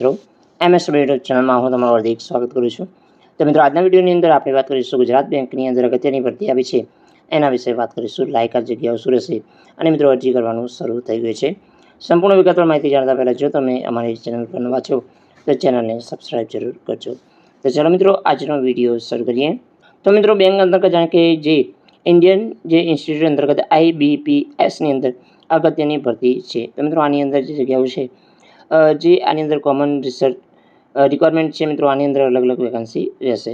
મિત્રો MS YouTube ચેનલમાં હું તમારું હાર્દિક સ્વાગત કરું છું. તો મિત્રો, આજના વિડીયોની અંદર આપણે વાત કરીશું ગુજરાત બેંકની અંદર અગત્યની ભરતી આવી છે. એના વિશે વાત કરીશું લાયકાત જગ્યાઓ શું રહેશે અને મિત્રો, અરજી કરવાનું શરૂ થઈ ગયું છે. સંપૂર્ણ વિગતવાર માહિતી જાણતા પહેલાં જો તમે અમારી ચેનલ પર છો, તો ચેનલને સબસ્ક્રાઈબ જરૂર કરજો. તો ચાલો મિત્રો, આજનો વીડિયો શરૂ કરીએ. તો મિત્રો, બેંક અંતર્ગત જાણે કે જે ઇન્ડિયન જે ઇન્સ્ટિટ્યૂટ અંતર્ગત આઈબીપીએસની અંદર અગત્યની ભરતી છે. તો મિત્રો, આની અંદર જે જગ્યાઓ છે જે આની અંદર કોમન રિસર્ચ રિક્વાયરમેન્ટ છે મિત્રો, આની અંદર અલગ અલગ વેકન્સી રહેશે.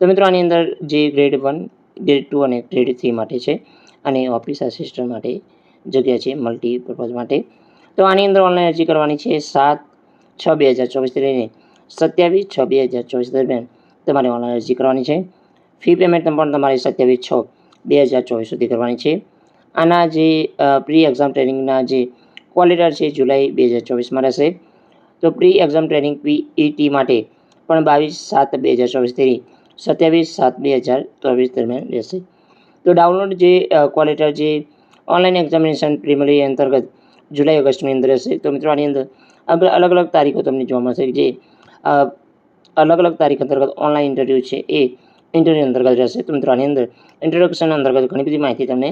તો મિત્રો, આની અંદર જે ગ્રેડ વન ગ્રેડ ટુ અને ગ્રેડ થ્રી માટે છે, અને ઓફિસ આસિસ્ટન્ટ માટે જગ્યા છે મલ્ટીપર્પઝ માટે. તો આની અંદર ઓનલાઈન અરજી કરવાની છે, સાત છ બે હજાર ચોવીસથી લઈને સત્યાવીસ છ બે હજાર ચોવીસ દરમિયાન તમારે ઓનલાઈન અરજી કરવાની છે. ફી પેમેન્ટ પણ તમારે સત્યાવીસ છ બે હજાર ચોવીસ સુધી કરવાની છે. આના જે પ્રી એક્ઝામ ટ્રેનિંગના જે ક્વોલિટર છે જુલાઈ બે હજાર ચોવીસમાં રહેશે. તો પ્રી એક્ઝામ ટ્રેનિંગ પીઈટી માટે પણ બાવીસ સાત બે હજાર ચોવીસથી સત્યાવીસ સાત બે હજાર ચોવીસ દરમિયાન રહેશે. તો ડાઉનલોડ જે ક્વોલિટર જે ઓનલાઈન એક્ઝામિનેશન પ્રિમરી અંતર્ગત જુલાઈ ઓગસ્ટની અંદર રહેશે. તો મિત્રો આની અંદર અલગ અલગ તારીખો તમને જોવા મળશે જે અલગ અલગ તારીખ અંતર્ગત ઓનલાઈન ઇન્ટરવ્યૂ છે એ ઇન્ટરવ્યૂ અંતર્ગત રહેશે. તો મિત્રો આની અંદર ઇન્ટ્રોડક્શન અંતર્ગત ઘણી બધી માહિતી તમને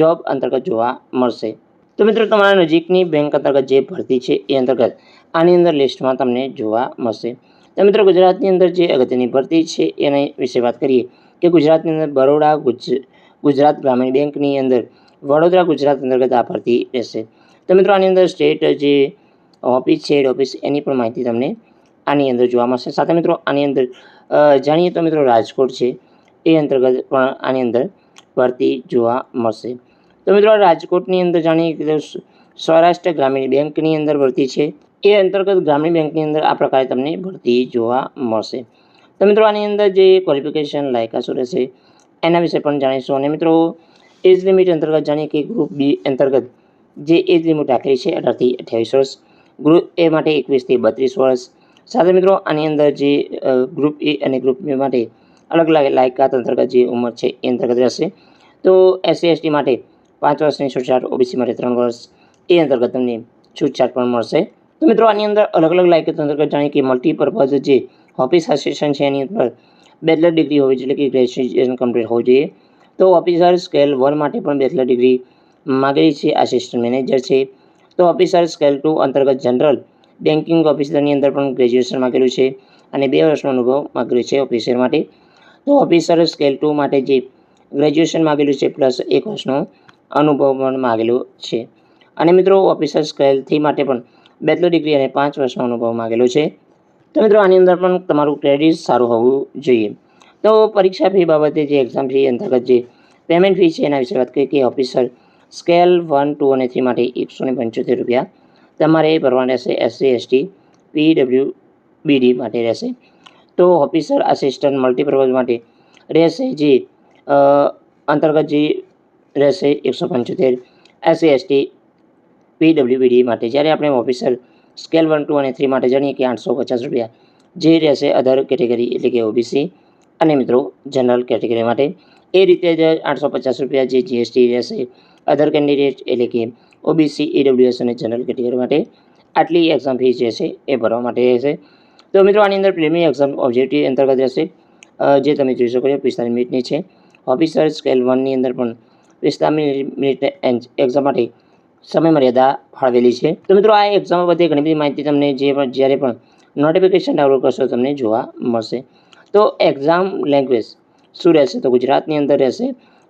જોબ અંતર્ગત જોવા મળશે. તો મિત્રો, તમારા નજીકની બેંક અંતર્ગત જે ભરતી છે, એ અંતર્ગત આની અંદર લિસ્ટમાં તમને જોવા મળશે. તો મિત્રો, ગુજરાતની અંદર જે અગત્યની ભરતી છે, એના વિશે વાત કરીએ કે ગુજરાતની અંદર બરોડા ગુજરાત ગ્રામીણ બેંકની અંદર વડોદરા ગુજરાત અંતર્ગત આ ભરતી રહેશે. તો મિત્રો, આની અંદર સ્ટેટ જે ઓફિસ છે હેડ ઓફિસ એની પણ માહિતી તમને આની અંદર જોવા મળશે. સાથે મિત્રો, આની અંદર જાણીએ તો મિત્રો, રાજકોટ છે, એ અંતર્ગત પણ આની અંદર ભરતી જોવા મળશે. તો મિત્રો રાજકોટની અંદર જાણીએ કે સૌરાષ્ટ્ર ગ્રામીણ બેંકની અંદર ભરતી છે. એ અંતર્ગત ગ્રામીણ બેંકની અંદર આ પ્રકારે તમને ભરતી જોવા મળશે. તો મિત્રો આની અંદર જે ક્વોલિફિકેશન લાયકા શું રહેશે એના વિશે પણ જાણીશું. અને મિત્રો એજ લિમિટ અંતર્ગત જાણીએ કે ગ્રુપ બી અંતર્ગત જે એજ લિમિટ રાખેલી છે અઢારથી અઠ્યાવીસ વર્ષ ગ્રુપ એ માટે એકવીસથી બત્રીસ વર્ષ. સાથે મિત્રો આની અંદર જે ગ્રુપ એ અને ગ્રુપ બી માટે અલગ અલગ લાયકાત અંતર્ગત જે ઉંમર છે એ અંતર્ગત રહેશે. તો એસસી એસટી માટે પાંચ વર્ષની છૂટછાટ ઓબીસી માટે ત્રણ વર્ષ. એ અંતર્ગત તમને છૂટછાટ પણ મળશે. તો મિત્રો, આની અંદર અલગ અલગ લાયકાત અંતર્ગત જાણીએ કે મલ્ટીપર્પઝ જે ઓફિસ આસિસ્ટન્ટ છે એની અંદર બેચલર ડિગ્રી હોવી જોઈએ, એટલે કે ગ્રેજ્યુએશન કમ્પ્લીટ હોવું જોઈએ. તો ઓફિસર સ્કેલ વન માટે પણ બેચલર ડિગ્રી માગેલી છે આસિસ્ટન્ટ મેનેજર છે. તો ઓફિસર સ્કેલ ટુ અંતર્ગત જનરલ બેન્કિંગ ઓફિસરની અંદર પણ ગ્રેજ્યુએશન માગેલું છે અને બે વર્ષનો અનુભવ માગેલું છે ઓફિસર માટે. તો ઓફિસર સ્કેલ ટુ માટે જે ગ્રેજ્યુએશન માગેલું છે પ્લસ એક વર્ષનો અનુભવ પણ માગેલો છે. અને મિત્રો ઓફિસર સ્કેલ થ્રી માટે પણ બેચલર ડિગ્રી અને પાંચ વર્ષનો અનુભવ માગેલો છે. તો મિત્રો, આની અંદર પણ તમારું ક્રેડિટ સારું હોવું જોઈએ. તો પરીક્ષા ફી બાબતે જે એક્ઝામ ફી અંતર્ગત જે પેમેન્ટ ફી છે, એના વિશે વાત કરીએ કે ઓફિસર સ્કેલ વન, ટુ અને થ્રી માટે એકસો ને પંચોતેર રૂપિયા તમારે ભરવાના રહેશે. એસસી એસટી પીડબ્લ્યુ બીડી માટે રહેશે. તો ઓફિસર આસિસ્ટન્ટ મલ્ટીપર્પઝ માટે રહેશે જે અંતર્ગત જે રહેશે એકસો પંચોતેર એસસી એસટી પીડબ્લ્યુબીડી માટે. જ્યારે આપણે ઓફિસર સ્કેલ વન ટુ અને થ્રી માટે જાણીએ કે આઠસો પચાસ રૂપિયા જે રહેશે અધર કેટેગરી એટલે કે ઓબીસી અને મિત્રો જનરલ કેટેગરી માટે. એ રીતે જ આઠસો પચાસ રૂપિયા જે જીએસટી રહેશે અધર કેન્ડિડેટ એટલે કે ઓબીસી ઈડબ્લ્યુએસ અને જનરલ કેટેગરી માટે આટલી એક્ઝામ ફી જે છે એ ભરવા માટે રહેશે. તો મિત્રો આની અંદર પ્રિલિમિનરી એક્ઝામ ઓબ્જેક્ટિવ અંતર્ગત રહેશે. જે તમે જોઈ શકો છો, પિસ્તાલીસ મિનિટની છે. ઓફિસર સ્કેલ વનની અંદર પણ પિસ્તાલીસ મિનિટ એક્ઝામ માટે સમય મર્યાદા ફાળવેલી છે. તો મિત્રો, આ એક્ઝામ બધી ઘણી બધી માહિતી તમને જે પણ જ્યારે પણ નોટિફિકેશન ડાઉનલોડ કરશો તમને જોવા મળશે. તો એક્ઝામ લેંગ્વેજ શું રહેશે? તો ગુજરાતની અંદર રહેશે.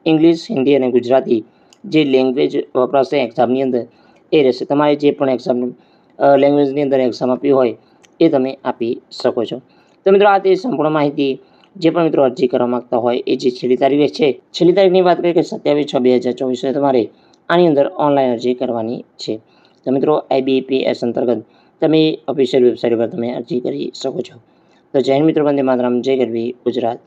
ઇંગ્લિશ હિન્દી અને ગુજરાતી જે લેંગ્વેજ વપરાશે એક્ઝામની અંદર, એ રહેશે. તમારે જે પણ એક્ઝામ લેંગ્વેજની અંદર એક્ઝામ આપી હોય, એ તમે આપી શકો છો. તો મિત્રો, આ તે સંપૂર્ણ માહિતી જે પણ મિત્રો અરજી કરવા માગતા હોય એ જે છેલ્લી તારીખ છે છેલ્લી તારીખની વાત કરીએ કે સત્યાવીસ છ બે હજાર ચોવીસે તમારે આની અંદર ઓનલાઈન અરજી કરવાની છે. તો મિત્રો આઈબીપીએસ અંતર્ગત તમે ઓફિશિયલ વેબસાઇટ પર તમે અરજી કરી શકો છો. તો જૈન મિત્રો, વંદે માતરમ, જય ગરવી, ગુજરાત.